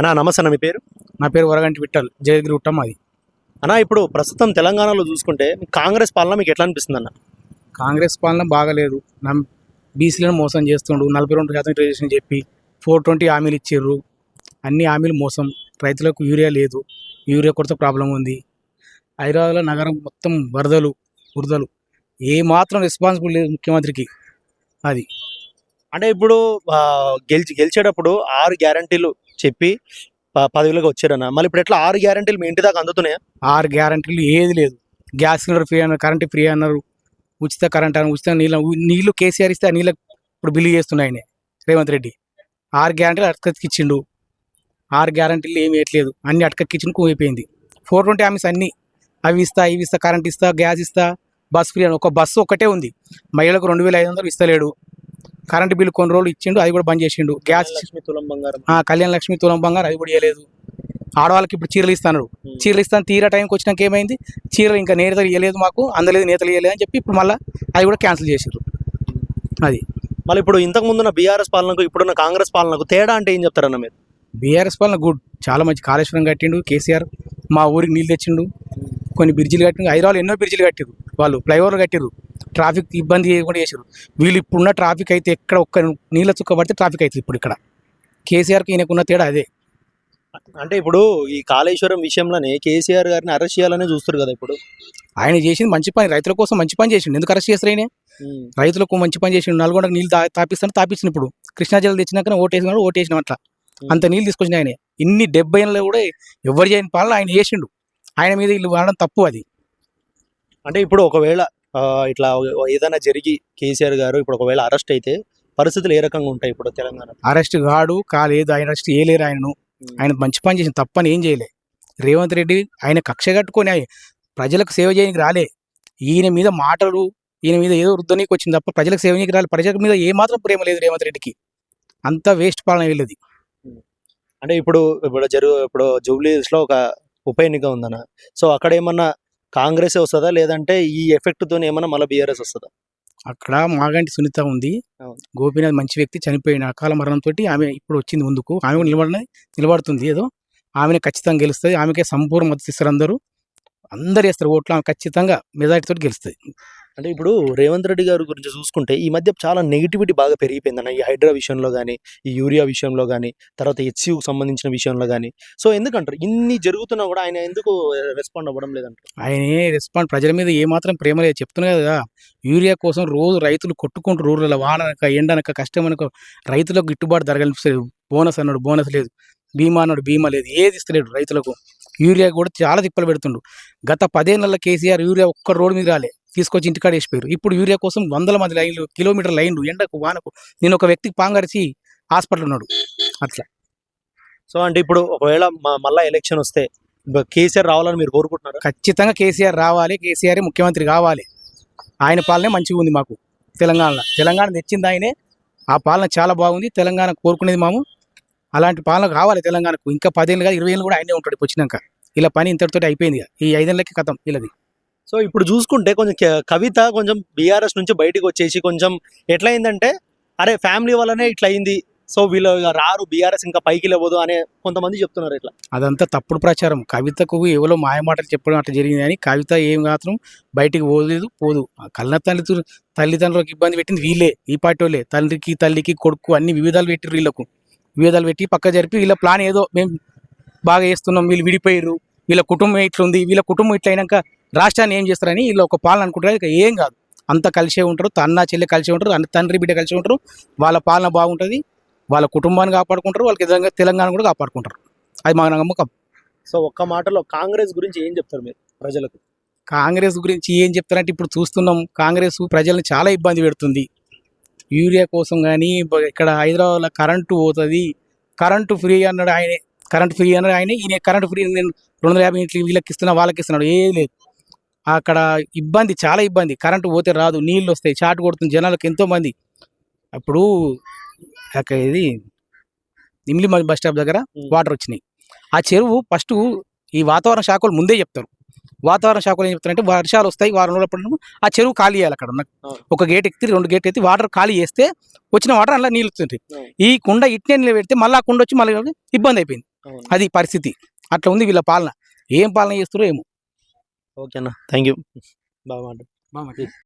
అన్నా నమస్తే అన్న మీ పేరు? నా పేరు వరగంటి విఠల్ జయగిరి గుట్టం అది అన్నా ఇప్పుడు ప్రస్తుతం తెలంగాణలో చూసుకుంటే కాంగ్రెస్ పాలన మీకు ఎట్లా అనిపిస్తుంది అన్న? కాంగ్రెస్ పాలన బాగలేదు. నమ్ బీసీలను మోసం చేస్తుండు నలభై రెండు శాతం రిజర్వేషన్ చెప్పి ఫోర్ ట్వంటీ హామీలు ఇచ్చిర్రు. అన్ని హామీలు మోసం. రైతులకు యూరియా లేదు. యూరియా కొరత ప్రాబ్లం ఉంది. హైదరాబాద్లో నగరం మొత్తం వరదలు బురదలు. ఏ మాత్రం రెస్పాన్సిబుల్ లేదు ముఖ్యమంత్రికి. అది. అంటే ఇప్పుడు గెలిచి గెలిచేటప్పుడు ఆరు గ్యారంటీలు చెప్పి ప- పదవిలోకి వచ్చారన్న. మళ్ళీ ఇప్పుడు ఎట్లా ఆరు గ్యారంటీలు మీ ఇంటి దాకా అందుతున్నాయా? ఆరు గ్యారంటీలు ఏది లేదు. గ్యాస్ సిలిండర్ ఫ్రీ అన్నారు కరెంట్ ఫ్రీ అన్నారు ఉచిత కరెంట్ అని ఉచిత నీళ్ళు నీళ్ళు కేసీఆర్ ఇస్తే ఆ నీళ్ళకి ఇప్పుడు బిల్లు చేస్తున్నాయి ఆయన రేవంత్ రెడ్డి. ఆరు గ్యారంటీలు అటకెక్కిచ్చిండు ఆరు గ్యారంటీలు ఏమి వేయట్లేదు. అన్ని అటకెక్కిచ్చిన అయిపోయింది ఫోర్ ట్వంటీ హామీస్ అన్ని. అవి ఇస్తా ఇవి ఇస్తా కరెంట్ ఇస్తా గ్యాస్ ఇస్తా బస్ ఫ్రీ అని. ఒక బస్సు ఒకటే ఉంది. మహిళలకు రెండు వేల ఐదు వందలు ఇస్తలేడు. కరెంట్ బిల్లు కొన్ని రోజులు ఇచ్చిండు అది కూడా బంద్ చేసిండు. గ్యాస్ లక్ష్మి తులం బంగారం. ఆ, కళ్యాణ లక్ష్మి తులం బంగారు అది కూడా ఇవ్వలేదు ఆడవాళ్ళకి ఇప్పుడు చీరలు ఇస్తాను చీరలు ఇస్తాను తీరా టైంకి వచ్చినాక ఏమైంది? చీరలు ఇంకా నేతలు ఇవ్వలేదు మాకు అందలేదు నేతలు ఇవ్వలేదు అని చెప్పి ఇప్పుడు మళ్ళీ అది కూడా క్యాన్సిల్ చేసారు అది. మళ్ళీ ఇప్పుడు ఇంతకు ముందున్న బీఆర్ఎస్ పాలనకు ఇప్పుడున్న కాంగ్రెస్ పాలనకు తేడా అంటే ఏం చెప్తారన్న మీరు? బీఆర్ఎస్ పాలన గుడ్. చాలా మంచి కాళేశ్వరం కట్టిండు కేసీఆర్. మా ఊరికి నీళ్ళు తెచ్చిండు. కొన్ని బ్రిడ్జిలు కట్టిండు. హైదరాబాద్ ఎన్నో బ్రిడ్జిలు కట్టిరు వాళ్ళు. ఫ్లైఓవర్లు కట్టిరు ట్రాఫిక్ ఇబ్బంది కూడా చేసారు వీళ్ళు ఇప్పుడున్న ట్రాఫిక్ అయితే ఎక్కడ ఒక్క నీళ్ళ చుక్క పడితే ట్రాఫిక్ అవుతుంది ఇప్పుడు ఇక్కడ. కేసీఆర్కి ఈయనకున్న తేడా అదే. అంటే ఇప్పుడు ఈ కాళేశ్వరం విషయంలోనే కేసీఆర్ గారిని అరెస్ట్ చేయాలనే చూస్తారు కదా ఇప్పుడు. ఆయన చేసింది మంచి పని రైతుల కోసం మంచి పని చేసిండు. ఎందుకు అరెస్ట్ చేస్తారు ఆయన రైతులకు మంచి పని చేసిండు. నల్గొండకు నీళ్ళు తా తాపిస్తాను తాపించిన ఇప్పుడు. కృష్ణా జిల్లా తెచ్చినాక ఓటేసినాడు ఓటేసిన అట్లా. అంత నీళ్ళు తీసుకొచ్చిన ఆయన. ఇన్ని డెబ్బై ఏళ్ళలో కూడా ఎవరు చేయని పాలన ఆయన చేసిండు. ఆయన మీద వీళ్ళు వాడడం తప్పు అది. అంటే ఇప్పుడు ఒకవేళ ఇట్లా ఏదైనా జరిగి కేసీఆర్ గారు ఇప్పుడు ఒకవేళ అరెస్ట్ అయితే పరిస్థితులు ఏ రకంగా ఉంటాయి ఇప్పుడు తెలంగాణ అరెస్ట్ కాడు కాలేదు ఆయన అరెస్ట్ చేయలేరు ఆయనను. ఆయన మంచి పని చేసిన తప్పని ఏం చేయలే. రేవంత్ రెడ్డి ఆయన కక్ష కట్టుకొని ప్రజలకు సేవ చేయడానికి రాలే. ఈయన మీద మాటలు ఈయన మీద ఏదో వృద్ధనీకి వచ్చింది తప్ప ప్రజలకు సేవ చేయడానికి రాలే. ప్రజల మీద ఏ మాత్రం ప్రేమ లేదు రేవంత్ రెడ్డికి. అంత వేస్ట్ పాలన వెళ్ళదు. అంటే ఇప్పుడు ఇప్పుడు జరుగు ఇప్పుడు జూబ్లీస్లో ఒక ఉప ఎన్నిక ఉందన్న. సో అక్కడ ఏమన్నా కాంగ్రెస్ వస్తుందా? లేదంటే ఈ ఎఫెక్ట్ తోనే ఏమన్నా మళ్ళీ బీఆర్ఎస్ వస్తుందా? అక్కడ మాగంటి సునీత ఉంది. గోపీనాథ్ మంచి వ్యక్తి చనిపోయిన అకాల మరణంతో ఆమె ఇప్పుడు వచ్చింది ముందుకు. ఆమె నిలబడి నిలబడుతుంది ఏదో. ఆమెనే ఖచ్చితంగా గెలుస్తుంది. ఆమెకే సంపూర్ణ మద్దతు ఇస్తారు అందరూ. అందరు వేస్తారు ఓట్లు ఆమె ఖచ్చితంగా మెజార్టీతో గెలుస్తుంది. అంటే ఇప్పుడు రేవంత్ రెడ్డి గారి గురించి చూసుకుంటే ఈ మధ్య చాలా నెగిటివిటీ బాగా పెరిగిపోయిందన్న ఈ హైడ్రా విషయంలో కానీ ఈ యూరియా విషయంలో కానీ తర్వాత హెచ్సియుకి సంబంధించిన విషయంలో కానీ సో ఎందుకంటారు? ఇన్ని జరుగుతున్నా కూడా ఆయన ఎందుకు రెస్పాండ్ అవ్వడం లేదంటారు? ఆయనే రెస్పాండ్ ప్రజల మీద ఏమాత్రం ప్రేమ లేదు. చెప్తున్నా కదా యూరియా కోసం రోజు రైతులు కొట్టుకుంటూ రూరల్ వాననక ఎండనక కష్టమనక రైతులకు గిట్టుబాటు ధర బోనస్ అన్నాడు బోనస్ లేదు. బీమా అన్నాడు బీమా లేదు. ఏది ఇస్తలేడు రైతులకు. యూరియా కూడా చాలా తిప్పలు పెడుతుండు. గత పదేళ్ళ కేసీఆర్ యూరియా ఒక్క రోడ్డు మీద రాలే. తీసుకొచ్చి ఇంటికాడ వేసిపోయారు. ఇప్పుడు యూరియా కోసం వందల మంది లైన్లు కిలోమీటర్ లైన్లు ఎండకు వానకు. నేను ఒక వ్యక్తికి పాంగరిచి హాస్పిటల్ ఉన్నాడు. అట్లా. సో అంటే ఇప్పుడు ఒకవేళ మళ్ళా ఎలక్షన్ వస్తే కేసీఆర్ రావాలని మీరు కోరుకుంటున్నారా? ఖచ్చితంగా కేసీఆర్ రావాలి. కేసీఆర్ ముఖ్యమంత్రి కావాలి. ఆయన పాలనే మంచిగా ఉంది మాకు. తెలంగాణలో. తెలంగాణ తెచ్చింది ఆయనే. ఆ పాలన చాలా బాగుంది. తెలంగాణ కోరుకునేది మాము. అలాంటి పాలన కావాలి తెలంగాణకు. ఇంకా పదేళ్ళు కాదు ఇరవై ఏళ్ళు కూడా ఆయనే ఉంటాడు వచ్చినాక ఇలా పని ఇంతటితో అయిపోయింది. ఈ ఐదేళ్ళకి కథం వీళ్ళది సో ఇప్పుడు చూసుకుంటే కొంచెం కవిత కొంచెం బీఆర్ఎస్ నుంచి బయటికి వచ్చేసి కొంచెం ఎట్లా అయిందంటే అరే ఫ్యామిలీ వల్లనే ఇట్లా అయింది సో వీళ్ళు రారు బీఆర్ఎస్ ఇంకా పైకి లేవదు అనే కొంతమంది చెప్తున్నారు ఇట్లా. అదంతా తప్పుడు ప్రచారం. కవితకు ఎవరో మాయమాటలు చెప్పడం అట్లా జరిగింది కానీ కవిత ఏం మాత్రం బయటికి పోలేదు పోదు. ఆ కళ్ళ తల్లి తల్లిదండ్రులకు ఇబ్బంది పెట్టింది వీళ్ళే. ఈ పార్టీ వాళ్ళే. తండ్రికి తల్లికి కొడుకు అన్ని వివిధాలు పెట్టిరు వీళ్ళకు. వివిధాలు పెట్టి పక్క జరిపి వీళ్ళ ప్లాన్ ఏదో మేము బాగా చేస్తున్నాం వీళ్ళు విడిపోయారు వీళ్ళ కుటుంబం ఇట్లుంది వీళ్ళ కుటుంబం ఇట్లా అయినాక రాష్ట్రాన్ని ఏం చేస్తారని వీళ్ళు ఒక పాలన అనుకుంటారు. ఇక ఏం కాదు. అంతా కలిసే ఉంటారు అన్న చెల్లి కలిసే ఉంటారు అన్న తండ్రి బిడ్డ కలిసి ఉంటారు. వాళ్ళ పాలన బాగుంటుంది వాళ్ళ కుటుంబాన్ని కాపాడుకుంటారు వాళ్ళకి తెలంగాణ- తెలంగాణ కూడా కాపాడుకుంటారు. అది మా నమ్మకం. సో ఒక్క మాటలో కాంగ్రెస్ గురించి ఏం చెప్తారు మీరు ప్రజలకు? కాంగ్రెస్ గురించి ఏం చెప్తారంటే ఇప్పుడు చూస్తున్నాం కాంగ్రెస్ ప్రజల్ని చాలా ఇబ్బంది పెడుతుంది. యూరియా కోసం కానీ ఇక్కడ హైదరాబాద్లో కరెంటు పోతుంది. కరెంటు ఫ్రీ అన్నాడు ఆయనే. కరెంటు ఫ్రీ అన్నాడు ఆయనే. ఈయన కరెంటు ఫ్రీ నేను రెండు వందల యాభై ఇంట్లో వీళ్ళకి ఇస్తున్నా వాళ్ళకి ఇస్తున్నాడు ఏం లేదు. అక్కడ ఇబ్బంది చాలా ఇబ్బంది. కరెంటు పోతే రాదు నీళ్ళు వస్తాయి చాటు కొడుతుంది జనాలకు ఎంతో మంది అప్పుడు అక్కడ ఇది ఇమ్లి బస్ స్టాప్ దగ్గర వాటర్ వచ్చినాయి. ఆ చెరువు ఫస్ట్ ఈ వాతావరణ శాఖలు ముందే చెప్తారు. వాతావరణ శాఖలు ఏం చెప్తారంటే వర్షాలు వస్తాయి వారం రోజుల పడిన ఆ చెరువు ఖాళీ చేయాలి అక్కడ. ఉన్న. ఒక గేట్ ఎక్కి రెండు గేట్ ఎత్తి వాటర్ ఖాళీ చేస్తే వచ్చిన వాటర్ అలా నీళ్ళు. ఈ కుండ ఇట్నే నిలబెడితే మళ్ళీ ఆ కుండ వచ్చి మళ్ళీ ఇబ్బంది అయిపోయింది. అది పరిస్థితి. అట్లా ఉంది వీళ్ళ పాలన. ఏం పాలన చేస్తారో ఏమో. ఓకే అన్న. థ్యాంక్ యూ బాగా బాగా